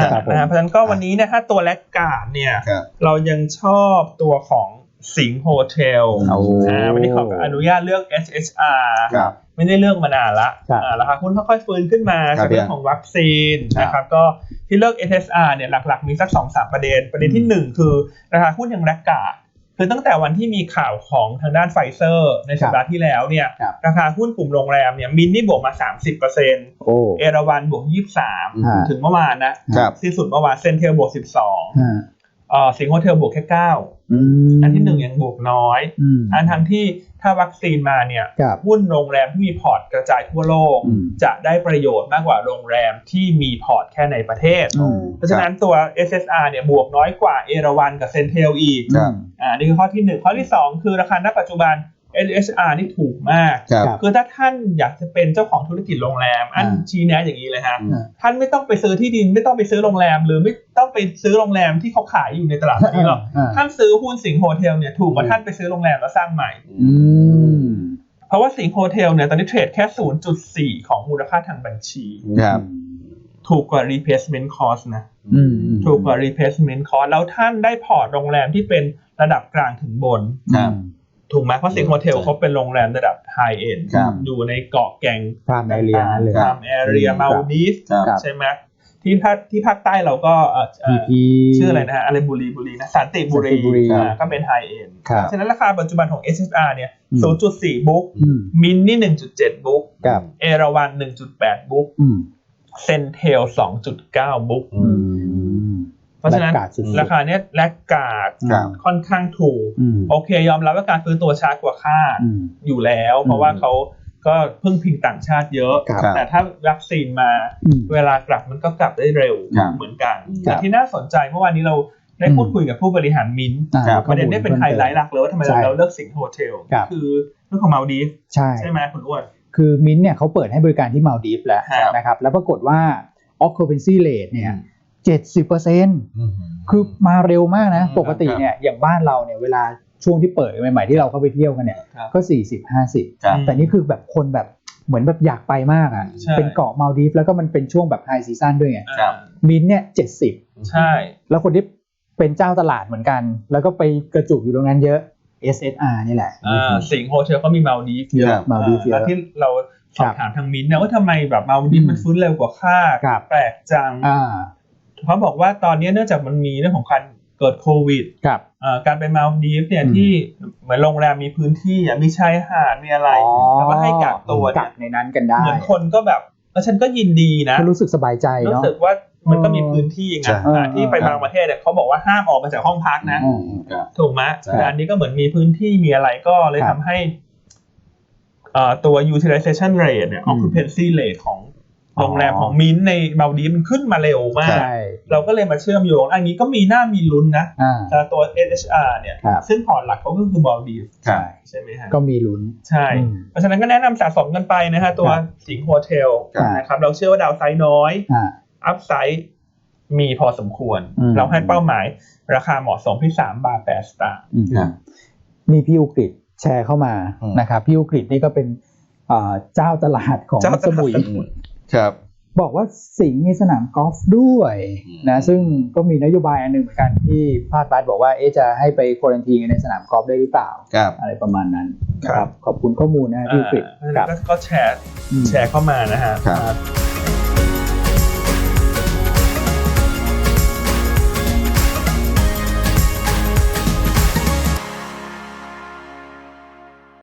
อ่าครับผมนะฮะเพราะฉะนั้นก็วันนี้เนะถ้าตัวแลกการ์ดเนี่ย ครับเรายังชอบตัวของสิงห์โฮเทลโอ้ อ่าวันนี้ขออนุญาตเลือก SHR ครับ ไม่ได้เลือกมานานละครับอ่าราคาหุ้นค่อยๆฟื้นขึ้นมาครับจากเรื่องของวัคซีนครับนะครับก็ที่เลือก SSR เนี่ยหลักๆ มีสักสองสามประเด็น ประเด็นที่หนึ่งคือราคาหุ้นยังแรกกาด คือตั้งแต่วันที่มีข่าวของทางด้านไฟเซอร์ในสัปดาห์ที่แล้วเนี่ยครับราคาหุ้นกลุ่มโรงแรมเนี่ยมินนี่บวกมา 30%โอ้เอราวันบวกฮะ23 ถึงเมื่อวานนะครับสิ้นสุดเมื่อวานเซนเทลบวก 12 ฮะเอ่อ สิงห์โฮเทลบวกแค่9อืมอันที่หนึ่งยังบวกน้อยอืมอันทั้งที่ถ้าวัคซีนมาเนี่ยครับหุ้นโรงแรมที่มีพอร์ตกระจายทั่วโลกอืมจะได้ประโยชน์มากกว่าโรงแรมที่มีพอร์ตแค่ในประเทศอืมเพราะฉะนั้นตัว SSR เนี่ยบวกน้อยกว่าเอราวันกับเซนเทลอีกครับอ่านี่คือข้อที่หนึ่งข้อที่สองคือราคาณปัจจุบัน SHR นี่ถูกมากครับครับ คือถ้าท่านอยากจะเป็นเจ้าของธุรกิจโรงแรม อันอ่าชี้แนะอย่างนี้เลยฮะอืมท่านไม่ต้องไปซื้อที่ดิน ไม่ต้องไปซื้อโรงแรม หรือไม่ต้องไปซื้อโรงแรมที่เขาขายอยู่ในตลาดแบบนี้หรอกอ่าท่านซื้อหุ้นสิงห์โฮเทลเนี่ยถูกกว่าท่านไปซื้อโรงแรมแล้วสร้างใหม่อืมเพราะว่าสิงห์โฮเทลเนี่ยตอนนี้เทรดแค่ 0.4 ของมูลค่าทางบัญชี ครับถูกกว่า replacement cost นะอืมถูกกว่า replacement cost แล้วท่านได้พอร์ตโรงแรมที่เป็นระดับกลางถึงบนครับ ถูกไหมเพราะสิงห์โฮเทลใช่เขาเป็นโรงแรมระดับ high end ครับอยู่ในเกาะแก่งพรามแอเรียนั่นเลยพรามแอเรียครับมาดีฟครับครับใช่ไหมที่ภาคที่ภาคใต้เราก็เอ่อเอ่พีอพีชื่ออะไรนะฮะอะไรบุรีบุรีนะสันติบุรีสันติบุรีอ่าก็เป็น high end ครับฉะนั้นราคาปัจจุบันของ SSR เนี่ยอืม0.4 บุ๊กอืมมินนี่ 1.7 บุ๊กกับเอราวัน 1.8 บุ๊กอืมเซนเทล 2.9 บุ๊กอือืม เพราะฉะนั้นแลกกาดสุดๆราคาเนี้ยแลกกาดครับค่อนข้างถูกอืมโอเค ยอมรับว่าการฟื้นตัวช้ากว่าคาดอืมอยู่แล้ว เพราะว่าเขาก็พึ่งพิงต่างชาติเยอะครับแต่ถ้าวัคซีนมาอืมเวลากลับมันก็กลับได้เร็วครับเหมือนกันครับแต่ที่น่าสนใจเมื่อวานนี้เราได้พูดคุยกับผู้บริหารมินท์อ่าครับประเด็นนี้เป็นไฮไลท์หลักเลยว่าทำไมใช่เราเลือกสิงห์โฮเทลครับคือเรื่องของมาลดีฟใช่ใช่ไหมคุณอ้วนคือมิ้นท์เนี่ยเขาเปิดให้บริการที่มาลดีฟแล้วครับนะครับแล้วปรากฏว่า occupancy rate เนี่ย เจ็ดสิบเปอร์เซ็นต์อืมคือมาเร็วมากนะอืมปกติเนี่ยอย่างบ้านเราเนี่ยเวลาช่วงที่เปิดใหม่ๆที่เราเข้าไปเที่ยวกันเนี่ยครับก็สี่สิบห้าสิบครับแต่นี่คือแบบคนแบบเหมือนแบบอยากไปมากอะใช่เป็นเกาะมาลดีฟแล้วก็มันเป็นช่วงแบบไฮซีซั่นด้วยไงครับมินท์เนี่ยเจ็ดสิบใช่ แล้วคนที่เป็นเจ้าตลาดเหมือนกัน แล้วก็ไปกระจุกอยู่ตรงนั้นเยอะ SSR นี่แหละอ่าสิงห์โฮเทลก็มีมาลดีฟเยครัอะบมาลดีฟเยแล้วอะที่เราสอบถามทางมินท์นะว่าทำไมแบบมาลดีฟอืมมันฟื้นเร็วกว่าคาดครับแปลกจังอ่า เขาบอกว่าตอนนี้เนื่องจากมันมีเรื่องของการเกิดโควิดครับเอ่อการไปมาลดีฟเนี่ยอืมที่เหมือนโรงแรมมีพื้นที่อะมีชายหาดมีอะไรอ๋อแล้วก็ให้กักตัวกัเนี่ยกในนั้นกันได้เหมือนคนก็แบบแล้วฉันก็ยินดีนะก็รู้สึกสบายใจรู้เนาะสึกว่ามันก็มีพื้นที่ไงใช่อ่าที่ไปเออบางประเทศเนี่ยเขาบอกว่าห้ามออกมาจากห้องพักนะอืมครับถูกไหมใช่แต่อันนี้ก็เหมือนมีพื้นที่มีอะไรก็เลยครัทำบให้เอ่อตัว utilization rate เนี่ยอืม occupancy rate ของอ๋อ โรงแรมของมินท์ในมาลดีฟมันขึ้นมาเร็วมากใช่เราก็เลยมาเชื่อมโยง อันนี้ก็มีหน้ามีลุ้นนะอ่าแต่ตัว SHR เนี่ยครับซึ่งพอร์ตหลักเขาก็คือมาลดีฟครับใช่ไหมฮะก็มีลุ้น ใช่อืมเพราะฉะนั้นก็แนะนำสะสมกันไปนะฮะตัวครับสิงห์โฮเทลครับนะครับ เราเชื่อว่าดาวไซด์น้อยอ่าอัพไซด์มีพอสมควรอืมเราให้เป้าหมายราคาเหมาะสมที่3บาท8สตางค์อืมครับมีพี่อุกฤษแชร์เข้ามาอืมนะครับพี่อุกฤษนี่ก็เป็นอ่าเจ้าตลาดของเจ้าตลาดสมุย ครับบอกว่าสิงห์มีสนามกอล์ฟด้วยอืมนะซึ่งก็มีนโยบายอันหนึ่งเหมือนกันที่ภาครัฐบอกว่าเอ๊ะจะให้ไปควอรันทีในสนามกอล์ฟได้หรือเปล่าครับอะไรประมาณนั้นครับขอบคุณข้อมูลนะพี่อุกฤษอ่าครับก็ก็แชร์อืมแชร์เข้ามานะฮะครับครับ